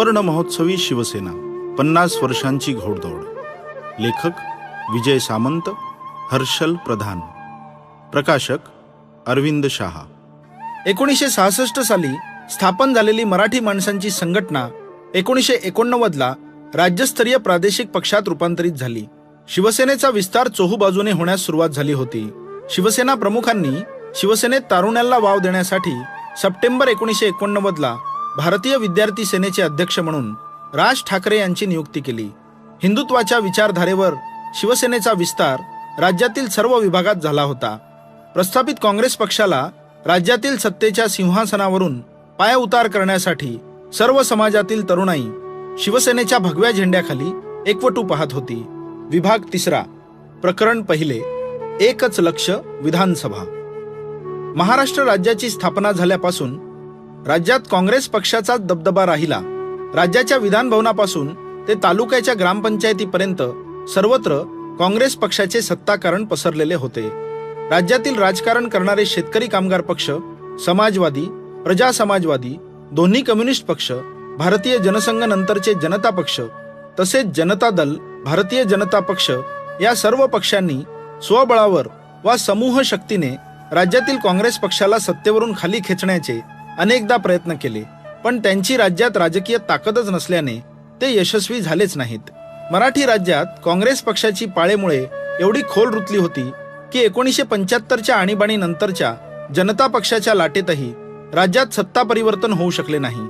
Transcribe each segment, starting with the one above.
सुवर्ण महोत्सवी शिवसेना पन्नास वर्षांची घोडदौड. लेखक विजय सामंत हर्षल प्रधान. प्रकाशक अरविंद शहा. एकोणीसशे सहासष्ट साली स्थापन झालेली मराठी माणसांची संघटना एकोणीसशे एकोणनव्वदला राज्यस्तरीय प्रादेशिक पक्षात रूपांतरित झाली. शिवसेनेचा विस्तार चोहूबाजूने होण्यास सुरुवात झाली होती. शिवसेना प्रमुखांनी शिवसेनेत तारुण्याला वाव देण्यासाठी सप्टेंबर एकोणीसशे एकोणनव्वदला भारतीय विद्यार्थी सेनेचे अध्यक्ष म्हणून राज ठाकरे यांची नियुक्ती केली. हिंदुत्वाच्या विचारधारेवर शिवसेनेचा विस्तार राज्यातील सर्व विभागात झाला होता. प्रस्थापित काँग्रेस पक्षाला राज्यातील सत्तेच्या सिंहासनावरून पायउतार करण्यासाठी सर्व समाजातील तरुणाई शिवसेनेच्या भगव्या झेंड्याखाली एकवटू पाहत होती. विभाग तिसरा. प्रकरण पहिले. एकच लक्ष विधानसभा. महाराष्ट्र राज्याची स्थापना झाल्यापासून राज्यात काँग्रेस पक्षाचाच दबदबा राहिला. राज्याच्या विधानभवनापासून ते तालुक्याच्या ग्रामपंचायतीपर्यंत सर्वत्र काँग्रेस पक्षाचे सत्ताकारण पसरलेले होते. राज्यातील राजकारण करणारे शेतकरी कामगार पक्ष समाजवादी प्रजा समाजवादी दोन्ही कम्युनिस्ट पक्ष भारतीय जनसंघ नंतरचे जनता पक्ष तसेच जनता दल भारतीय जनता पक्ष या सर्व पक्षांनी स्वबळावर वा समूह शक्तीने राज्यातील काँग्रेस पक्षाला सत्तेवरून खाली खेचण्याचे अनेकदा प्रयत्न केले पण त्यांची राज्यात राजकीय ताकदच नसल्याने ते यशस्वी झालेच नाहीत. मराठी राज्यात काँग्रेस पक्षाची पाळेमुळे एवढी खोल रुतली होती की एकोणीसशे पंच्याहत्तरच्या आणीबाणी नंतरच्या जनता पक्षाच्या लाटेतही राज्यात सत्ता परिवर्तन होऊ शकले नाही.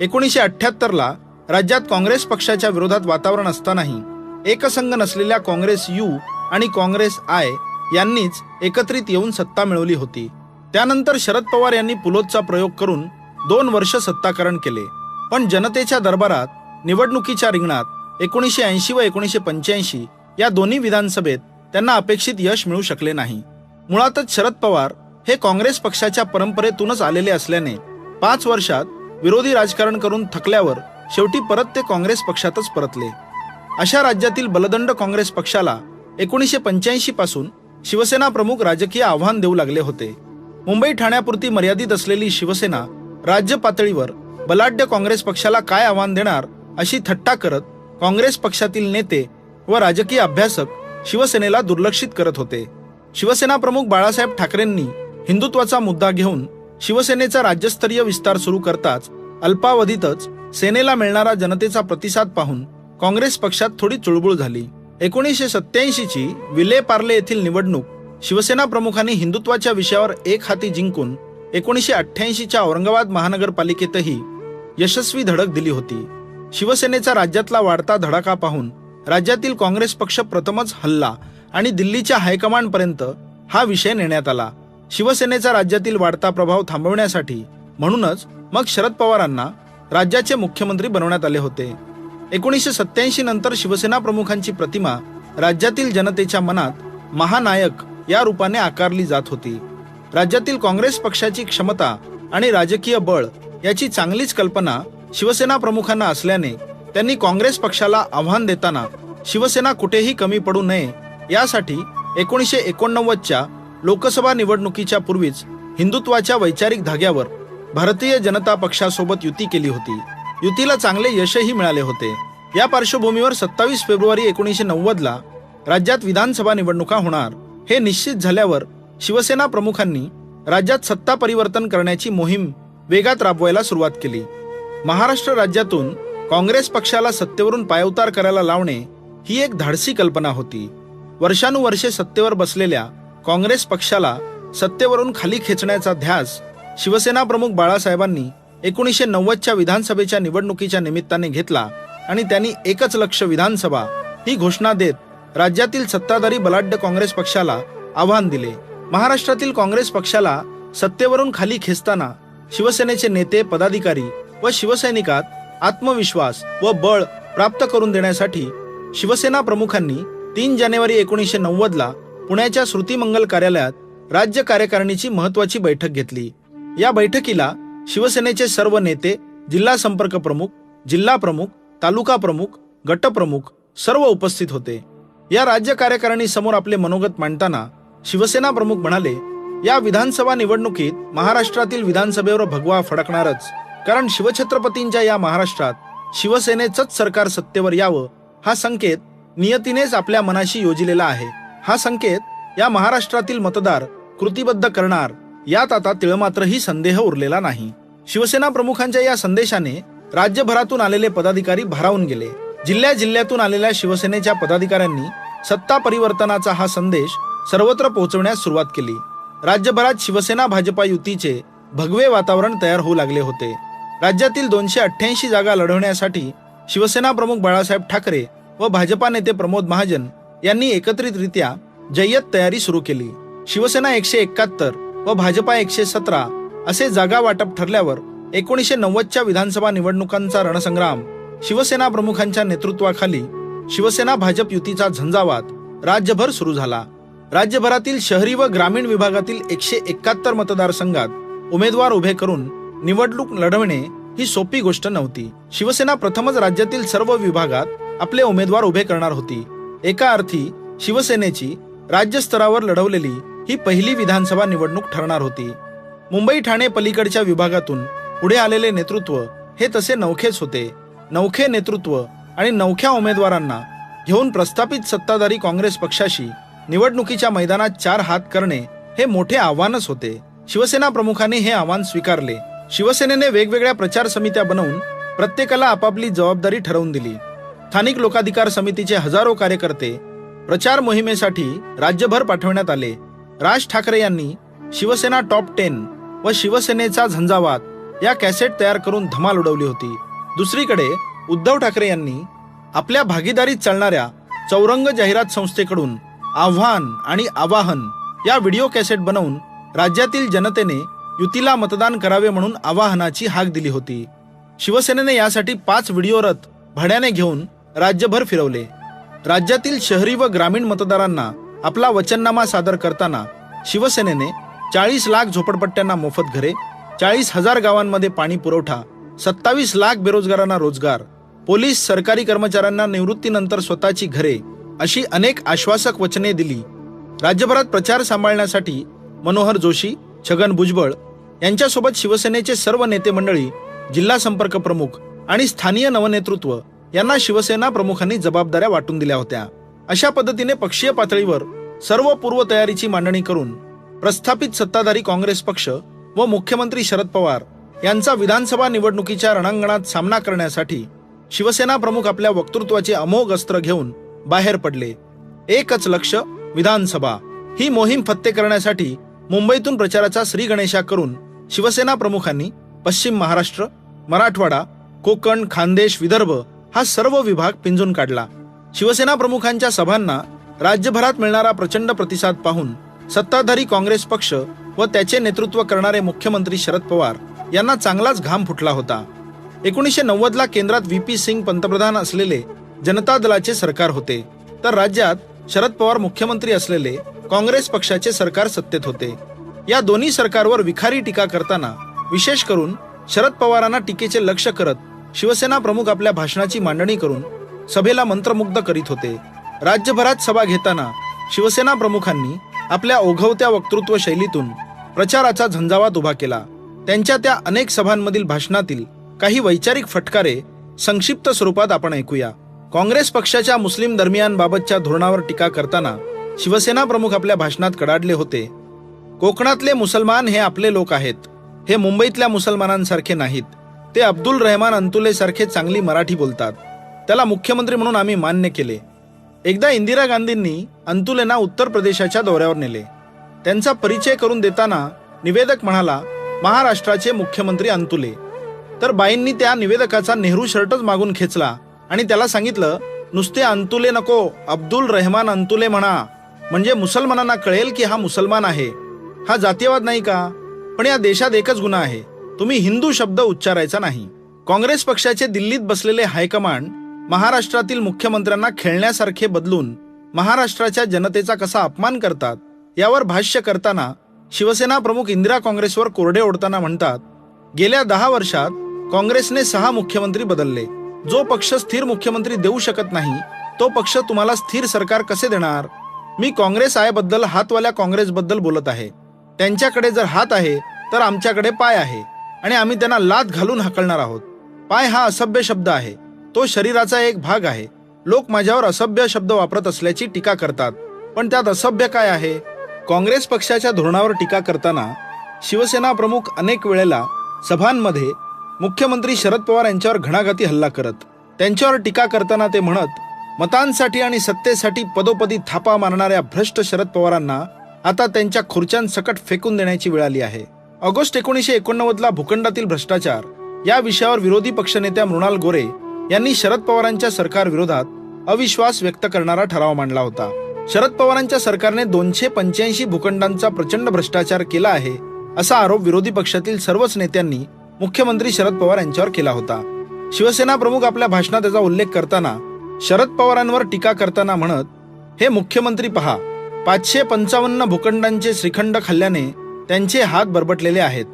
एकोणीसशे अठ्याहत्तरला राज्यात काँग्रेस पक्षाच्या विरोधात वातावरण असतानाही एकसंघ नसलेल्या काँग्रेस यू आणि काँग्रेस आय यांनीच एकत्रित येऊन सत्ता मिळवली होती. त्यानंतर शरद पवार यांनी पुलोदचा प्रयोग करून दोन वर्ष सत्ताकरण केले. पण जनतेच्या दरबारात निवडणुकीच्या रिंगणात एकोणीसशे ऐंशी व एकोणीसशे पंच्याऐंशी या दोन्ही विधानसभेत त्यांना अपेक्षित यश मिळू शकले नाही. मुळातच शरद पवार हे काँग्रेस पक्षाच्या परंपरेतूनच आलेले असल्याने पाच वर्षात विरोधी राजकारण करून थकल्यावर शेवटी परत ते काँग्रेस पक्षातच परतले. अशा राज्यातील बलदंड काँग्रेस पक्षाला एकोणीसशे पंच्याऐंशी पासून शिवसेना प्रमुख राजकीय आव्हान देऊ लागले होते. मुंबई ठाण्यापुरती मर्यादित असलेली शिवसेना राज्य पातळीवर बलाढ्य काँग्रेस पक्षाला काय आव्हान देणार अशी थट्टा करत काँग्रेस पक्षातील नेते व राजकीय अभ्यासक शिवसेनेला दुर्लक्षित करत होते. शिवसेना प्रमुख बाळासाहेब ठाकरेंनी हिंदुत्वाचा मुद्दा घेऊन शिवसेनेचा राज्यस्तरीय विस्तार सुरू करताच अल्पावधीतच सेनेला मिळणारा जनतेचा प्रतिसाद पाहून काँग्रेस पक्षात थोडी चुळबुळ झाली. एकोणीसशे सत्याऐंशी ची विले पार्ले येथील निवडणूक शिवसेना प्रमुखांनी हिंदुत्वाच्या विषयावर एक हाती जिंकून एकोणीसशे अठ्ठ्याऐंशीच्या औरंगाबाद महानगरपालिकेतही यशस्वी धडक दिली होती. शिवसेनेचा राज्यातला वाढता धडाका पाहून राज्यातील काँग्रेस पक्ष प्रथमच हल्ला आणि दिल्लीच्या हायकमांडपर्यंत हा विषय नेण्यात आला. शिवसेनेचा राज्यातील वाढता प्रभाव थांबवण्यासाठी म्हणूनच मग शरद पवारांना राज्याचे मुख्यमंत्री बनवण्यात आले होते. एकोणीसशे सत्याऐंशी नंतर शिवसेना प्रमुखांची प्रतिमा राज्यातील जनतेच्या मनात महानायक या रूपाने आकारली जात होती. राज्यातील काँग्रेस पक्षाची क्षमता आणि राजकीय बळ याची चांगलीच कल्पना शिवसेना प्रमुखांना असल्याने त्यांनी काँग्रेस पक्षाला आव्हान देताना शिवसेना कुठेही कमी पडू नये यासाठी एकोणीसशे एकोणनव्वदच्या लोकसभा निवडणुकीच्या पूर्वीच हिंदुत्वाच्या वैचारिक धाग्यावर भारतीय जनता पक्षासोबत युती केली होती. युतीला चांगले यशही मिळाले होते. या पार्श्वभूमीवर सत्तावीस फेब्रुवारी एकोणीसशे नव्वदला राज्यात विधानसभा निवडणुका होणार. हे निश्चित झाल्यावर शिवसेना प्रमुखांनी राज्यात सत्ता परिवर्तन करण्याची मोहीम वेगात राबवायला सुरुवात केली. महाराष्ट्र राज्यातून काँग्रेस पक्षाला सत्तेवरून पायउतार करायला लावणे ही एक धाडसी कल्पना होती. वर्षानुवर्षे सत्तेवर बसलेल्या काँग्रेस पक्षाला सत्तेवरून खाली खेचण्याचा ध्यास शिवसेना प्रमुख बाळासाहेबांनी एकोणीसशे नव्वदच्या विधानसभेच्या निवडणुकीच्या निमित्ताने घेतला आणि त्यांनी एकच लक्ष विधानसभा ही घोषणा देत राज्यातील सत्ताधारी बलाढ्य काँग्रेस पक्षाला आव्हान दिले. महाराष्ट्रातील काँग्रेस पक्षाला सत्तेवरून खाली खेचताना शिवसेनेचे नेते पदाधिकारी व शिवसैनिकात आत्मविश्वास व बळ प्राप्त करून देण्यासाठी शिवसेना प्रमुखांनी तीन जानेवारी एकोणीसशे नव्वदला पुण्याच्या श्रुतिमंगल कार्यालयात राज्य कार्यकारिणीची महत्वाची बैठक घेतली. या बैठकीला शिवसेनेचे सर्व नेते जिल्हा संपर्क प्रमुख जिल्हा प्रमुख तालुका प्रमुख गटप्रमुख सर्व उपस्थित होते. या राज्य कार्यकारिणी समोर आपले मनोगत मांडताना शिवसेना प्रमुख म्हणाले या विधानसभा निवडणुकीत महाराष्ट्रातील विधानसभेवर भगवा फडकणारच. कारण शिवछत्रपतींच्या या महाराष्ट्रात शिवसेनेचंच सरकार सत्तेवर यावं हा संकेत नियतीनेच आपल्या मनाशी योजिलेला आहे. हा संकेत या महाराष्ट्रातील मतदार कृतीबद्ध करणार यात आता तिळमात्रही संदेह उरलेला नाही. शिवसेना प्रमुखांच्या या संदेशाने राज्यभरातून आलेले पदाधिकारी भारावून गेले. जिल्ह्या जिल्ह्यातून आलेल्या शिवसेनेच्या पदाधिकाऱ्यांनी सत्ता परिवर्तनाचा हा संदेश सर्वत्र पोहोचवण्यास सुरुवात केली. राज्यभरात शिवसेना भाजपा युतीचे भगवे वातावरण तयार होऊ लागले होते. राज्यातील दोनशे अठ्ठ्याऐंशी जागा लढवण्यासाठी शिवसेना प्रमुख बाळासाहेब ठाकरे व भाजपा नेते प्रमोद महाजन यांनी एकत्रितरित्या जय्यत तयारी सुरू केली. शिवसेना एकशे एकाहत्तर व भाजपा एकशे सतरा असे जागा वाटप ठरल्यावर एकोणीसशे नव्वदच्या विधानसभा निवडणुकांचा रणसंग्राम शिवसेना प्रमुखांच्या नेतृत्वाखाली शिवसेना भाजप युतीचा झंझावात राज्यभर सुरू झाला. राज्यभरातील शहरी व ग्रामीण विभागातील एकशे एकाहत्तर मतदारसंघात उमेदवार उभे करून निवडणूक लढवणे ही सोपी गोष्ट नव्हती. शिवसेना प्रथमच राज्यातील सर्व विभागात आपले उमेदवार उभे करणार होती. एका अर्थी शिवसेनेची राज्यस्तरावर लढवलेली ही पहिली विधानसभा निवडणूक ठरणार होती. मुंबई ठाणे पलीकडच्या विभागातून पुढे आलेले नेतृत्व हे तसे नौखेच होते. नौखे नेतृत्व आणि नौख्या उमेदवारांना घेऊन प्रस्थापित सत्ताधारी काँग्रेस पक्षाशी निवडणुकीच्या मैदानात चार हात करणे हे मोठे आव्हानच होते. शिवसेना प्रमुखांनी हे आव्हान स्वीकारले. शिवसेनेने वेगवेगळ्या प्रचार समित्या बनवून प्रत्येकाला आपापली जबाबदारी ठरवून दिली. स्थानिक लोकाधिकार समितीचे हजारो कार्यकर्ते प्रचार मोहिमेसाठी राज्यभर पाठवण्यात आले. राज ठाकरे यांनी शिवसेना टॉप टेन व शिवसेनेचा झंझावात या कॅसेट तयार करून धमाल उडवली होती. दुसरीकडे उद्धव ठाकरे यांनी आपल्या भागीदारीत चालणाऱ्या चौरंग जाहिरात संस्थेकडून आव्हान आणि आवाहन या व्हिडिओ कॅसेट बनवून राज्यातील जनतेने युतीला मतदान करावे म्हणून आवाहनाची हाक दिली होती. शिवसेनेने यासाठी पाच व्हिडिओ रथ भाड्याने घेऊन राज्यभर फिरवले. राज्यातील शहरी व ग्रामीण मतदारांना आपला वचननामा सादर करताना शिवसेनेने चाळीस लाख झोपडपट्ट्यांना मोफत घरे चाळीस हजार गावांमध्ये पाणी पुरवठा सत्तावीस लाख बेरोजगारांना रोजगार. पोलीस सरकारी कर्मचाऱ्यांना निवृत्तीनंतर स्वतःची घरे अशी अनेक आश्वासक वचने दिली. राज्यभरात प्रचार सांभाळण्यासाठी मनोहर जोशी छगन भुजबळ यांच्यासोबत शिवसेनेचे सर्व नेते मंडळी जिल्हा संपर्क प्रमुख आणि स्थानीय नवनेतृत्व यांना शिवसेना प्रमुखांनी जबाबदाऱ्या वाटून दिल्या होत्या. अशा पद्धतीने पक्षीय पातळीवर सर्व पूर्वतयारीची मांडणी करून प्रस्थापित सत्ताधारी काँग्रेस पक्ष व मुख्यमंत्री शरद पवार यांचा विधानसभा निवडणुकीच्या रणांगणात सामना करण्यासाठी शिवसेना प्रमुख आपल्या वक्तृत्वाचे अमोघ अस्त्र घेऊन बाहेर पडले. एकच लक्ष विधानसभा. ही मोहीम फत्ते करण्यासाठी मुंबईतून प्रचाराचा श्रीगणेशा करून शिवसेना प्रमुखांनी पश्चिम महाराष्ट्र मराठवाडा कोकण खानदेश विदर्भ हा सर्व विभाग पिंजून काढला. शिवसेना प्रमुखांच्या सभांना राज्यभरात मिळणारा प्रचंड प्रतिसाद पाहून सत्ताधारी काँग्रेस पक्ष व त्याचे नेतृत्व करणारे मुख्यमंत्री शरद पवार यांना चांगलाच घाम फुटला होता. एकोणीसशे नव्वद ला केंद्रात व्ही पी सिंग पंतप्रधान असलेले जनता दलाचे सरकार होते. तर राज्यात शरद पवार मुख्यमंत्री असलेले काँग्रेस पक्षाचे सरकार सत्तेत होते. या दोन्ही सरकारवर विखारी टीका करताना विशेष करून शरद पवारांना टीकेचे लक्ष करत शिवसेना प्रमुख आपल्या भाषणाची मांडणी करून सभेला मंत्रमुग्ध करीत होते. राज्यभरात सभा घेताना शिवसेना प्रमुखांनी आपल्या ओघवत्या वक्तृत्व शैलीतून प्रचाराचा झंझावात उभा केला. त्यांच्या त्या अनेक सभांमधील भाषणातील काही वैचारिक फटकारे संक्षिप्त स्वरूपात आपण ऐकूया. काँग्रेस पक्षाच्या मुस्लिम दरम्यानबाबतच्या धोरणावर टीका करताना शिवसेना प्रमुख आपल्या भाषणात कडाडले होते. कोकणातले मुसलमान हे आपले लोक आहेत. हे मुंबईतल्या मुसलमानांसारखे नाहीत. ते अब्दुल रहमान अंतुले सारखे चांगली मराठी बोलतात. त्याला मुख्यमंत्री म्हणून आम्ही मान्य केले. एकदा इंदिरा गांधींनी अंतुलेना उत्तर प्रदेशाच्या दौऱ्यावर नेले. त्यांचा परिचय करून देताना निवेदक म्हणाला महाराष्ट्राचे मुख्यमंत्री अंतुले. तर बाईंनी त्या निवेदकाचा नेहरू शर्टच मागून खेचला आणि त्याला सांगितलं नुसते अंतुले नको अब्दुल रहमान अंतुले म्हणा. म्हणजे मुसलमानांना कळेल की हा मुसलमान आहे. हा जातीयवाद नाही का? पण या देशात एकच गुन्हा आहे. तुम्ही हिंदू शब्द उच्चारायचा नाही. काँग्रेस पक्षाचे दिल्लीत बसलेले हायकमांड महाराष्ट्रातील मुख्यमंत्र्यांना खेळण्यासारखे बदलून महाराष्ट्राच्या जनतेचा कसा अपमान करतात यावर भाष्य करताना शिवसेना प्रमुख इंदिरा काँग्रेसवर कोरडे ओढताना म्हणतात गेल्या दहा वर्षात काँग्रेसने सहा मुख्यमंत्री बदलले. जो पक्ष स्थिर मुख्यमंत्री देऊ शकत नाही तो पक्ष तुम्हाला स्थिर सरकार कसे देणार? मी काँग्रेस आयाबद्दल हातवाल्या काँग्रेसबद्दल बोलत आहे. त्यांच्याकडे जर हात आहे तर आमच्याकडे पाय आहे आणि आम्ही त्यांना लात घालून हकलणार आहोत. पाय हा असभ्य शब्द आहे. तो शरीराचा एक भाग आहे. लोक माझ्यावर असभ्य शब्द वापरत असल्याची टीका करतात. पण त्यात असभ्य काय आहे? काँग्रेस पक्षाच्या धोरणावर टीका करताना शिवसेना प्रमुख अनेक वेळेला सभांमध्ये मुख्यमंत्री शरद पवार यांच्यावर घणाघाती हल्ला करत त्यांच्यावर टीका करताना ते म्हणत मतांसाठी आणि सत्तेसाठी पदोपदी थापा मारणाऱ्या भ्रष्ट शरद पवारांना आता त्यांच्या खुर्च्यांसकट फेकून देण्याची वेळ आली आहे. ऑगस्ट एकोणीसशे एकोणनव्वदला भूखंडातील भ्रष्टाचार या विषयावर विरोधी पक्षनेत्या मृणाल गोरे यांनी शरद पवारांच्या सरकार विरोधात अविश्वास व्यक्त करणारा ठराव मांडला होता. शरद पवारांच्या सरकारने दोनशे पंच्याऐंशी भूखंडांचा प्रचंड भ्रष्टाचार केला आहे असा आरोप विरोधी पक्षातील सर्वच नेत्यांनी मुख्यमंत्री शरद पवार यांच्यावर केला होता. शिवसेना प्रमुख आपल्या भाषणात त्याचा उल्लेख करताना शरद पवारांवर टीका करताना म्हणत हे मुख्यमंत्री पहा पाचशे पंचावन्न भूखंडांचे श्रीखंड खाल्ल्याने त्यांचे हात बरबटलेले आहेत.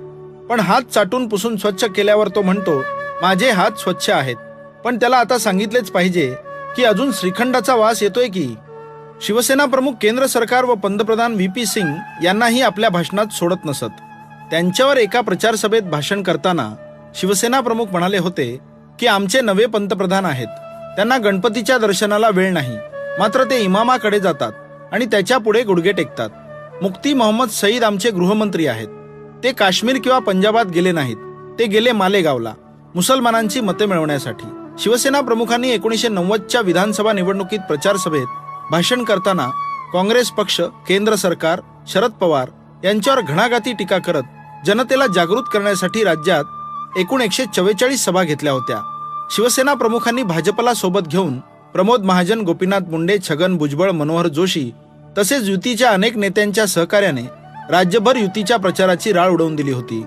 पण हात चाटून पुसून स्वच्छ केल्यावर तो म्हणतो माझे हात स्वच्छ आहेत. पण त्याला आता सांगितलेच पाहिजे की अजून श्रीखंडाचा वास येतोय की शिवसेना प्रमुख केंद्र सरकार व पंतप्रधान व्ही पी सिंग यांनाही आपल्या भाषणात सोडत नसत. त्यांच्यावर एका प्रचार सभेत भाषण करताना शिवसेना प्रमुख म्हणाले होते की आमचे नवे पंतप्रधान आहेत. त्यांना गणपतीच्या दर्शनाला वेळ नाही. मात्र ते इमामाकडे जातात आणि त्याच्या पुढे गुडघे टेकतात. मुक्ती मोहम्मद सईद आमचे गृहमंत्री आहेत. ते काश्मीर किंवा पंजाबात गेले नाहीत. ते गेले मालेगावला. मुसलमानांची मते मिळवण्यासाठी. शिवसेना प्रमुखांनी एकोणीसशे नव्वदच्या विधानसभा निवडणुकीत प्रचार सभेत भाषण करताना काँग्रेस पक्ष केंद्र सरकार शरद पवार यांच्यावर घणाघाती टीका करत जनतेला जागृत करण्यासाठी राज्यात एकूण एकशे चव्वेचाळीस सभा घेतल्या होत्या. शिवसेना प्रमुखांनी भाजपला सोबत घेऊन प्रमोद महाजन गोपीनाथ मुंडे छगन भुजबळ मनोहर जोशी तसेच युतीच्या अनेक नेत्यांच्या सहकार्याने राज्यभर युतीच्या प्रचाराची राळ उडवून दिली होती.